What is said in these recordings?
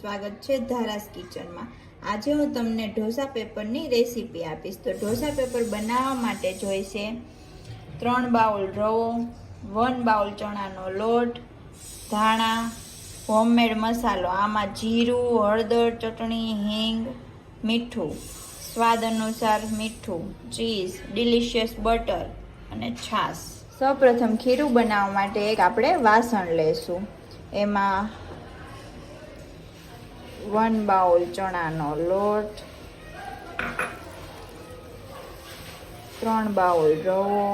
સ્વાગત છે ધારાસ કિચનમાં. આજે હું તમને ઢોસા પેપરની રેસીપી આપીશ. તો ઢોસા પેપર બનાવવા માટે જોઈશે ત્રણ બાઉલ રવો, વન બાઉલ ચણાનો લોટ, ધાણા, હોમમેડ મસાલો, આમાં જીરું, હળદર, ચટણી, હિંગ, મીઠું, સ્વાદ અનુસાર મીઠું, ચીઝ, ડિલિશિયસ બટર અને છાશ. સૌપ્રથમ ખીરું બનાવવા માટે એક આપણે વાસણ લઈશું. એમાં વન બાઉલ ચણાનો લોટ ત્રણ બાઉલ રવો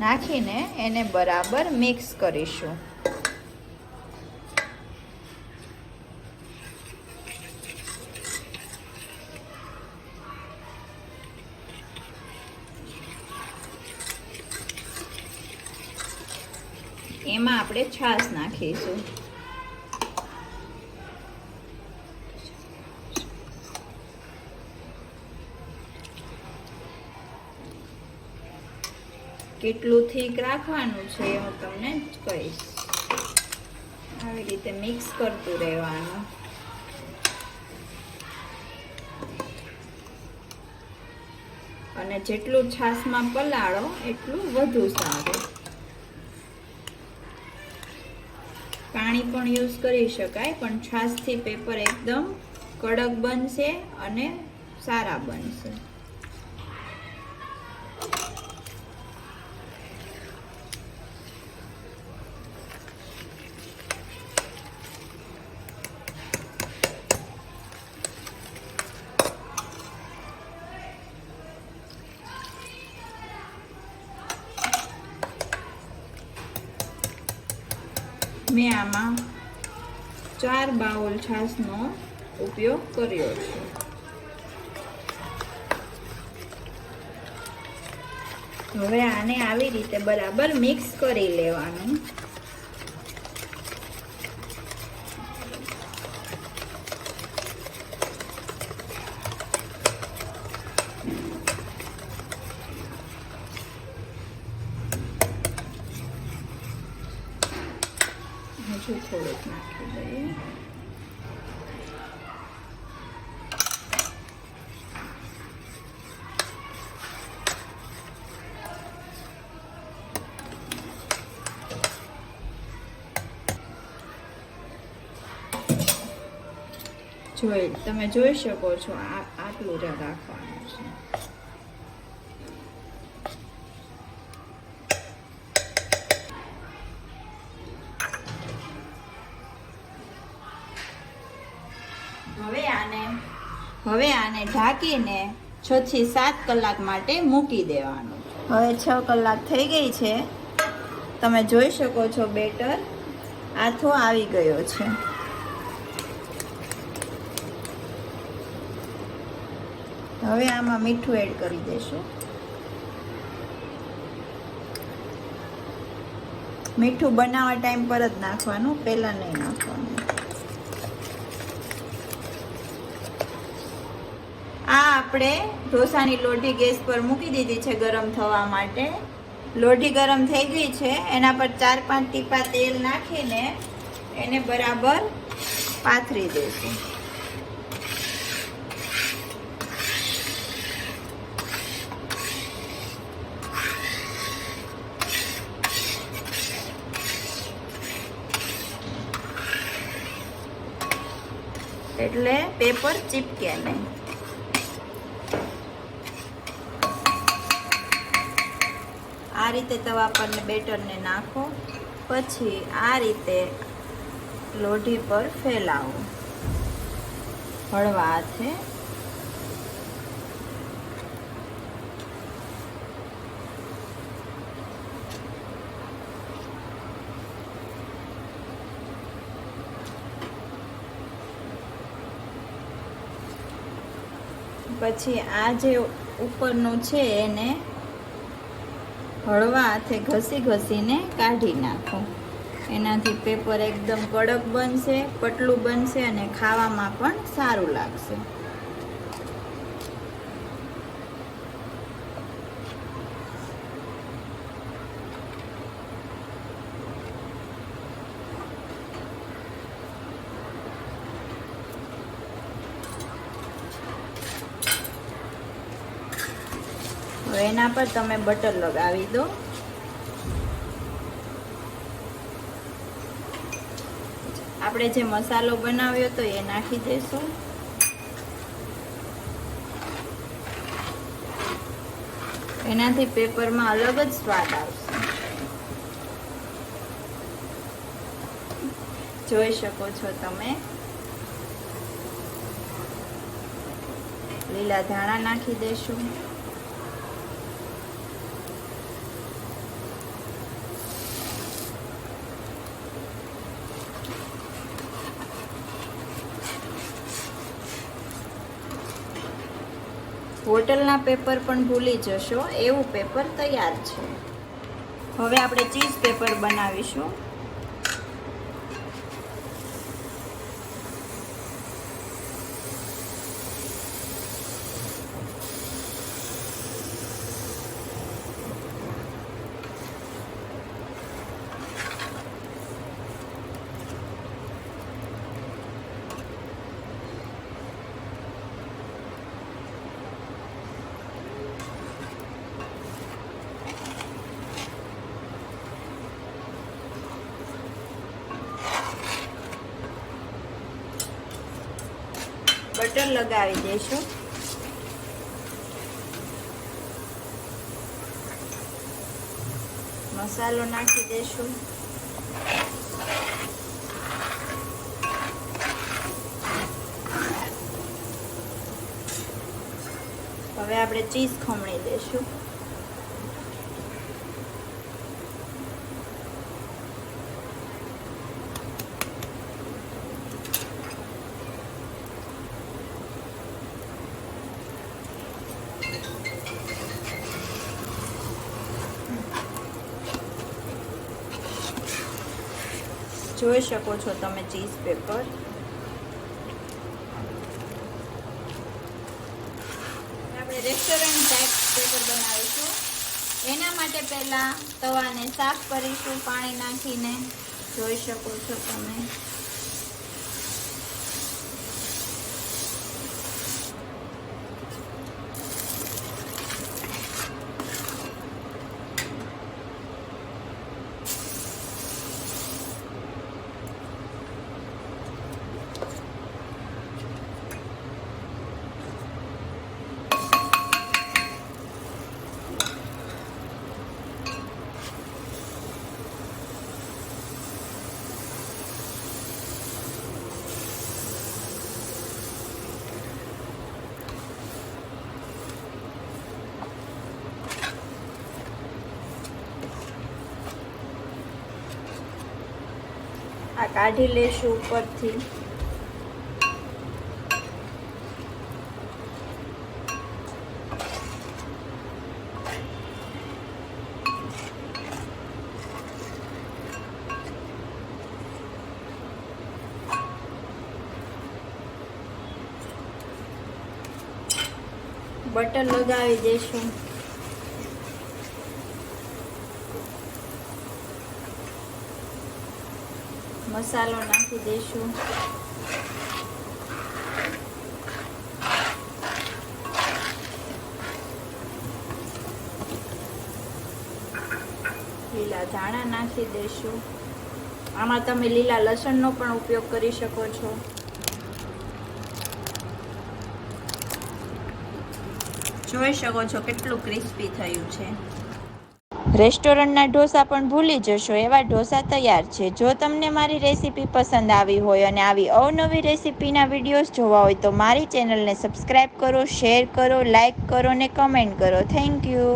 નાખીને એને બરાબર મિક્સ કરીશું. એમાં આપણે છાશ નાખીશું. કેટલું થીક રાખવાનું છે હું તમને કહીશ. આવી રીતે મિક્સ કરતું રહેવાનું. અને જેટલું છાશમાં પલાળો, એટલું વધુ સારું. પાણી પણ યુઝ કરી શકાય પણ છાશથી પેપર એકદમ કડક બનશે અને સારા બનશે. મેં આમાં ચાર બાઉલ છાશનો ઉપયોગ કર્યો છે. હવે આને આવી રીતે બરાબર મિક્સ કરી લેવાનું. two colors marker there. 저의 그다음에 저의 시어고 저 앞으로 다가 가. હવે આને હવે આને ઢાંકીને છ થી સાત કલાક માટે મૂકી દેવાનું. હવે છ કલાક થઈ ગઈ છે. તમે જોઈ શકો છો બેટર. આથો આવી ગયો છે. હવે આમાં મીઠું એડ કરી દેશું. મીઠું બનાવવા ટાઈમ પર જ નાખવાનું, પહેલાં નહીં નાખવાનું આ આપણે ઢોસાની લોઢી ગેસ પર મૂકી દીધી છે ગરમ થવા માટે. લોઢી ગરમ થઈ ગઈ છે. એના પર ચાર પાંચ ટીપા તેલ નાખીને એને બરાબર પાથરી દઈશું. એટલે પેપર ચીપકે નહીં આ રીતે તવા પર બેટરને નાખો. પછી આ રીતે લોઢી પર ફેલાવો. હળવા હાથે. પછી આ જે ઉપરનું છે એને હળવા હાથે ઘસી ઘસીને કાઢી નાખો. એનાથી પેપર એકદમ કડક બનશે પટલું બનશે અને ખાવામાં પણ સારું લાગશે. એના પર તમે બટર લગાવી દો. આપણે જે મસાલો બનાવ્યો તો એ નાખી દેશું. એનાથી પેપરમાં અલગ જ સ્વાદ આવશે. જોઈ શકો છો તમે. લીલા ધાણા નાખી દેશું. હોટલના પેપર પણ ભૂલી જશો એવું પેપર તૈયાર છે. હવે આપણે ચીઝ પેપર બનાવીશું. બટર લગાવી દઈશું. મસાલો નાખી દઈશું. હવે આપણે ચીઝ ખમણી દઈશું. જોઈ શકો છો તમે ચીઝ પેપર. આપણે રેસ્ટોરન્ટ ટાઈપ પેપર બનાવીશું. એના માટે પહેલા તવાને સાફ કરીશું, પાણી નાખીને. જોઈ શકો છો તમે. આ કાઢી લેશું ઉપરથી. બટર લગાવી દેશું મસાલો નાખી દઈશું. લીલા ધાણા નાખી દઈશું. આમાં તમે લીલા લસણનો પણ ઉપયોગ કરી શકો છો. જોઈ શકો છો કેટલું ક્રિસ્પી થયું છે. રેસ્ટોરન્ટના ઢોસા પણ ભૂલી જશો, એવા ઢોસા તૈયાર છે. જો તમને મારી રેસીપી પસંદ આવી હોય અને આવી અવનવી રેસીપીના વિડીયોઝ જોવા હોય તો મારી ચેનલને સબસ્ક્રાઈબ કરો, શેર કરો લાઈક કરો ને કમેન્ટ કરો. Thank you.